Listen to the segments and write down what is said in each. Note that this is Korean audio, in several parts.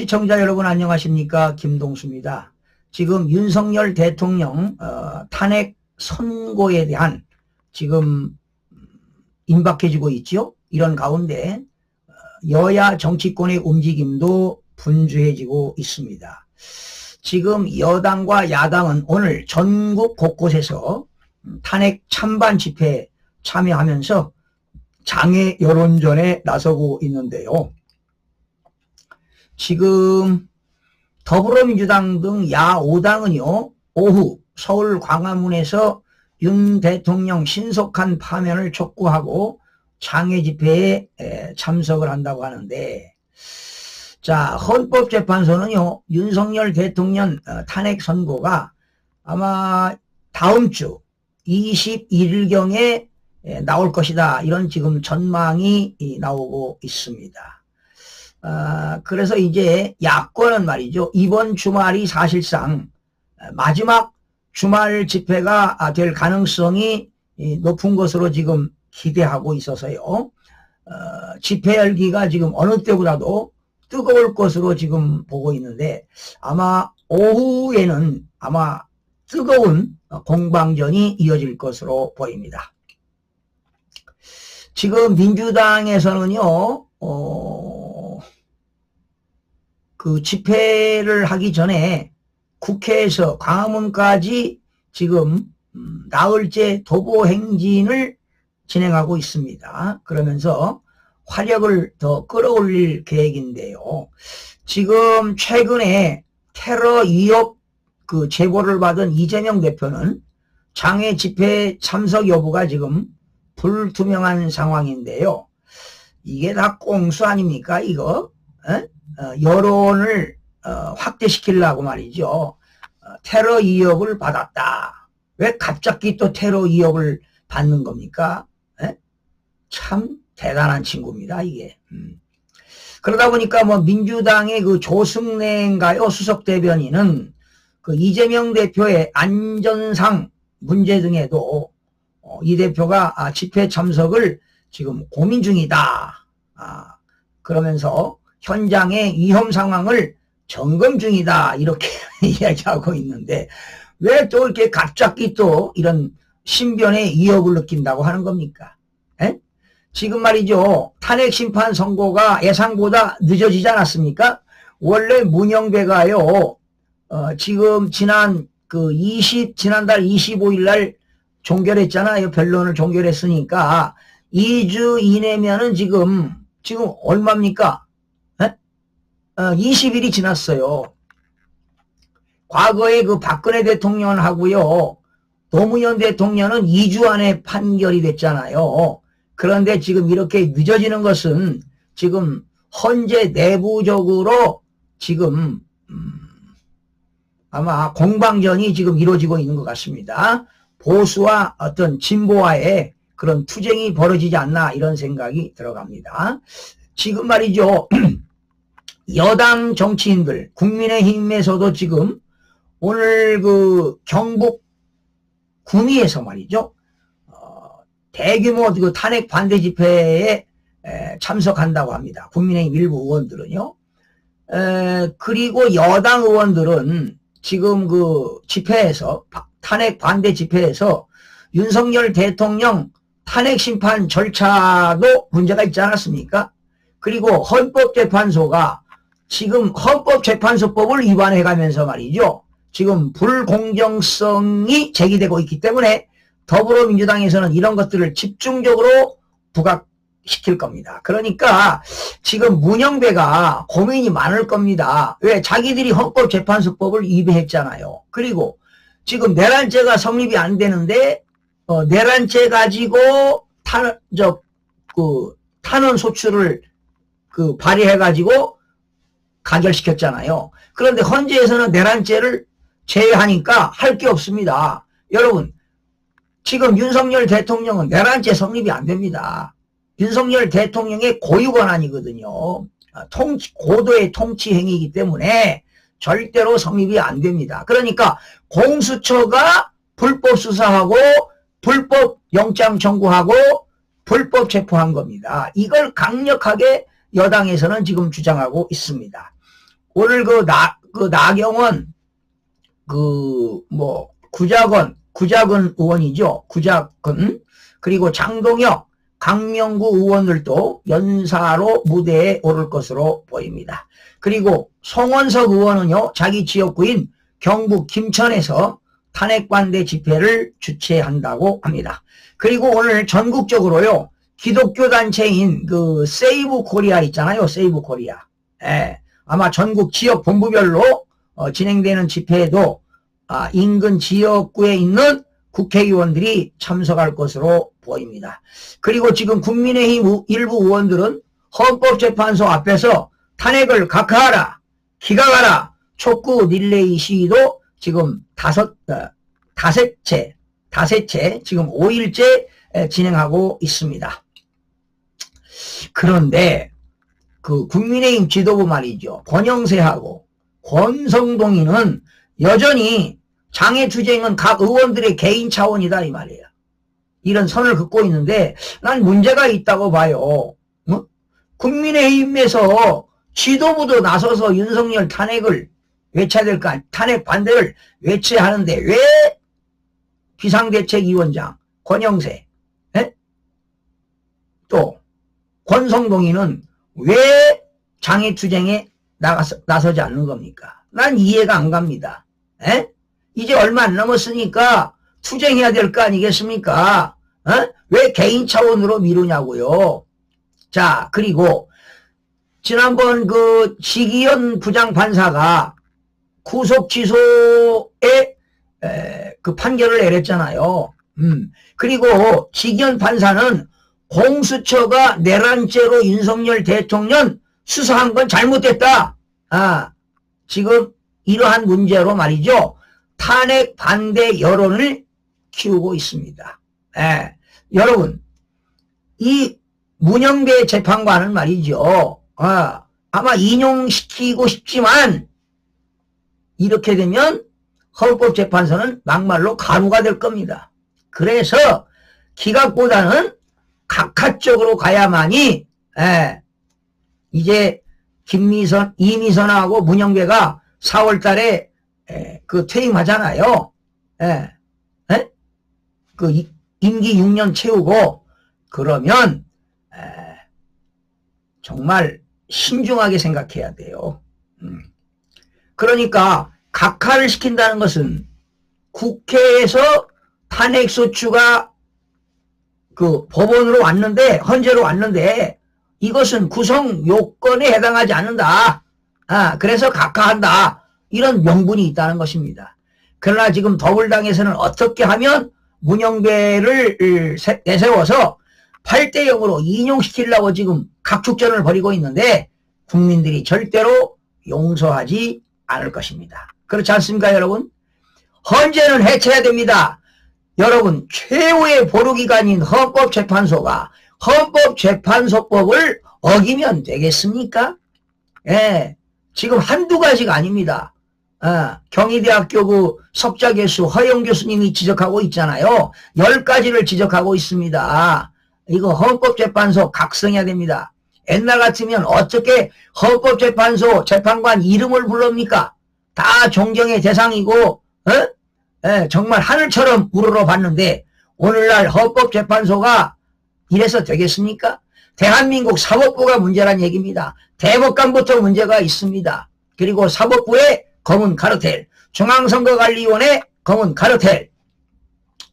시청자 여러분 안녕하십니까 김동수입니다. 지금 윤석열 대통령 어, 탄핵 선고에 대한 지금 임박해지고 있죠. 이런 가운데 어, 여야 정치권의 움직임도 분주해지고 있습니다. 지금 여당과 야당은 오늘 전국 곳곳에서 탄핵 찬반 집회에 참여하면서 장애 여론전에 나서고 있는데요. 지금 더불어민주당 등 야 5당은요, 오후 서울 광화문에서 윤 대통령 신속한 파면을 촉구하고 장애 집회에 참석을 한다고 하는데, 자, 헌법재판소는요, 윤석열 대통령 어, 탄핵 선고가 아마 다음 주 21일경에 나올 것이다. 이런 지금 전망이 나오고 있습니다. 아, 그래서 이제 야권은 말이죠. 이번 주말이 사실상 마지막 주말 집회가 될 가능성이 높은 것으로 지금 기대하고 있어서요. 어, 집회 열기가 지금 어느 때보다도 뜨거울 것으로 지금 보고 있는데 아마 오후에는 아마 뜨거운 공방전이 이어질 것으로 보입니다. 지금 민주당에서는요, 어, 그 집회를 하기 전에 국회에서 광화문까지 지금 음, 나흘째 도보 행진을 진행하고 있습니다. 그러면서 화력을 더 끌어올릴 계획인데요. 지금 최근에 테러 위협 그 제보를 받은 이재명 대표는 장애 집회 참석 여부가 지금 불투명한 상황인데요. 이게 다 꽁수 아닙니까 이거? 어, 여론을 어, 확대시키려고 말이죠. 어, 테러 위협을 받았다. 왜 갑자기 또 테러 위협을 받는 겁니까? 에? 참 대단한 친구입니다 이게. 음. 그러다 보니까 뭐 민주당의 그 조승래인가요 수석 대변인은 그 이재명 대표의 안전상 문제 등에도 어, 이 대표가 아, 집회 참석을 지금 고민 중이다. 아, 그러면서 현장의 위험 상황을 점검 중이다. 이렇게 이야기하고 있는데 왜 또 이렇게 갑자기 또 이런 신변의 위협을 느낀다고 하는 겁니까? 에? 지금 말이죠. 탄핵 심판 선고가 예상보다 늦어지지 않았습니까? 원래 문영배가요. 어, 지금 지난 그 20, 지난달 25일 날 종결했잖아요. 변론을 종결했으니까 2주 이내면은 지금, 지금 얼마입니까? 에? 어, 20일이 지났어요. 과거에 그 박근혜 대통령하고요. 노무현 대통령은 2주 안에 판결이 됐잖아요. 그런데 지금 이렇게 늦어지는 것은 지금 헌재 내부적으로 지금 음, 아마 공방전이 지금 이루어지고 있는 것 같습니다. 보수와 어떤 진보와의 그런 투쟁이 벌어지지 않나 이런 생각이 들어갑니다. 지금 말이죠. 여당 정치인들, 국민의힘에서도 지금 오늘 그 경북 구미에서 말이죠. 어, 대규모 그 탄핵 반대 집회에 참석한다고 합니다. 국민의힘 일부 의원들은요. 에, 그리고 여당 의원들은 지금 그 집회에서 탄핵 반대 집회에서 윤석열 대통령 탄핵 심판 절차도 문제가 있지 않았습니까? 그리고 헌법재판소가 지금 헌법재판소법을 위반해 가면서 말이죠. 지금 불공정성이 제기되고 있기 때문에 더불어민주당에서는 이런 것들을 집중적으로 부각시킬 겁니다. 그러니까 지금 문영배가 고민이 많을 겁니다. 왜? 자기들이 헌법재판소법을 위배했잖아요. 그리고 지금 내란죄가 성립이 안 되는데 어, 내란죄 가지고 탄, 저, 그, 탄원 소추를 그 발의해 가지고 가결시켰잖아요. 그런데 헌재에서는 내란죄를 제외하니까 할 게 없습니다. 여러분, 지금 윤석열 대통령은 내란죄 성립이 안 됩니다. 윤석열 대통령의 고유 권한이거든요. 아, 통치, 고도의 통치 행위이기 때문에 절대로 성립이 안 됩니다. 그러니까 공수처가 불법 수사하고 불법 영장 청구하고 불법 체포한 겁니다. 이걸 강력하게 여당에서는 지금 주장하고 있습니다. 오늘 그 나, 그 나경원, 그, 뭐, 구자건, 구자건 의원이죠. 구자건, 그리고 장동혁, 강명구 의원들도 연사로 무대에 오를 것으로 보입니다. 그리고 송원석 의원은요, 자기 지역구인 경북 김천에서 탄핵반대 집회를 주최한다고 합니다. 그리고 오늘 전국적으로요, 기독교 단체인 그 세이브 코리아 있잖아요. 세이브 코리아. 예. 아마 전국 지역 본부별로 어, 진행되는 집회에도 아, 인근 지역구에 있는 국회의원들이 참석할 것으로 보입니다. 그리고 지금 국민의힘 우- 일부 의원들은 헌법재판소 앞에서 탄핵을 각하하라, 기각하라, 촉구 릴레이 시위도 지금 다섯, 어, 다섯째, 다섯째, 지금 5일째 진행하고 있습니다. 그런데 그 국민의힘 지도부 말이죠. 권영세하고 권성동이는 여전히 장애 투쟁은 각 의원들의 개인 차원이다 이 말이에요. 이런 선을 긋고 있는데 난 문제가 있다고 봐요. 어? 국민의힘에서 지도부도 나서서 윤석열 탄핵을 외쳐야 될거 아니, 탄핵 반대를 외쳐야 하는데 왜 비상대책위원장 권영세 에? 또 권성동이는 왜 장애투쟁에 나가서, 나서지 않는 겁니까? 난 이해가 안 갑니다. 에? 이제 얼마 안 남았으니까 투쟁해야 될 거 아니겠습니까? 어? 왜 개인 차원으로 미루냐고요. 자, 그리고 지난번 그 지기현 부장판사가 구속 취소에 에, 그 판결을 내렸잖아요. 음. 그리고 지기현 판사는 공수처가 내란죄로 윤석열 대통령 수사한 건 잘못됐다. 아, 지금 이러한 문제로 말이죠. 탄핵 반대 여론을 키우고 있습니다. 예. 여러분, 이 문영배 재판관은 말이죠. 아, 아마 인용시키고 싶지만 이렇게 되면 헌법재판소는 막말로 가루가 될 겁니다. 그래서 기각보다는 각하적으로 가야만이 예, 이제 김미선, 이미선하고 문영배가 4월 달에 예, 그 퇴임하잖아요. 예, 예? 그 이- 임기 6년 채우고 그러면 에, 정말 신중하게 생각해야 돼요. 음. 그러니까 각하를 시킨다는 것은 국회에서 탄핵소추가 그 법원으로 왔는데 헌재로 왔는데 이것은 구성 요건에 해당하지 않는다. 아, 그래서 각하한다. 이런 명분이 있다는 것입니다. 그러나 지금 더불당에서는 어떻게 하면 문영배를 내세워서 8대 0으로 인용시키려고 지금 각축전을 벌이고 있는데 국민들이 절대로 용서하지 않을 것입니다. 그렇지 않습니까, 여러분? 헌재는 해체해야 됩니다. 여러분, 최후의 보루기관인 헌법재판소가 헌법재판소법을 어기면 되겠습니까? 예, 지금 한두 가지가 아닙니다. 아, 경희대학교 그 석자 교수 허영 교수님이 지적하고 있잖아요. 열 가지를 지적하고 있습니다. 이거 헌법재판소 각성해야 됩니다. 옛날 같으면 어떻게 헌법재판소 재판관 이름을 불릅니까? 다 존경의 대상이고, 어? 예, 정말 하늘처럼 우러러 봤는데, 오늘날 헌법재판소가 이래서 되겠습니까? 대한민국 사법부가 문제란 얘기입니다. 대법관부터 문제가 있습니다. 그리고 사법부의 검은 카르텔, 중앙선거관리위원회 검은 카르텔,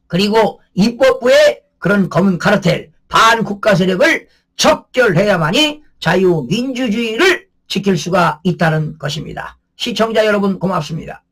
그리고 입법부의 그런 검은 카르텔, 반국가 세력을 척결해야만이 자유민주주의를 지킬 수가 있다는 것입니다. 시청자 여러분 고맙습니다.